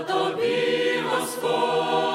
тобі, Господь.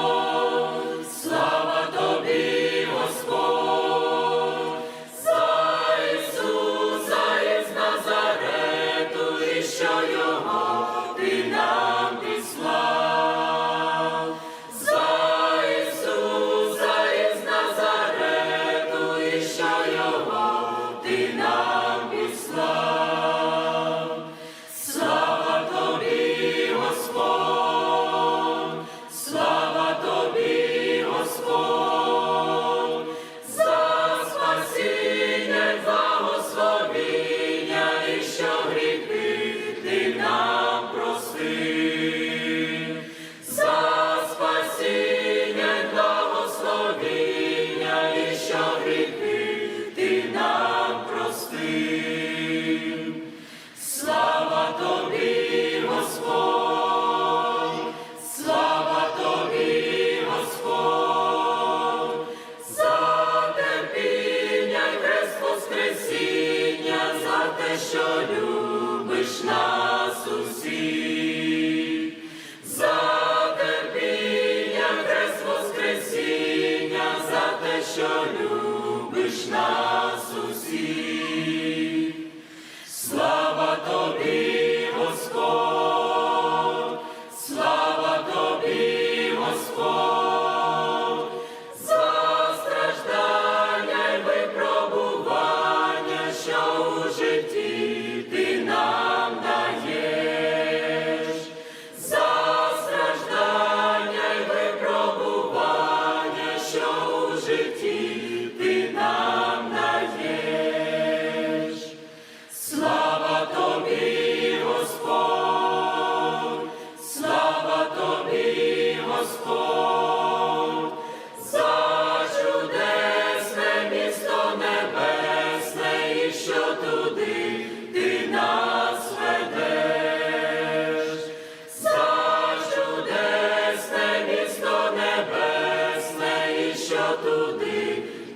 що любиш нас усіх, за терпіння, Хрест Воскресіння, за те, що любиш нас. у житті. туди.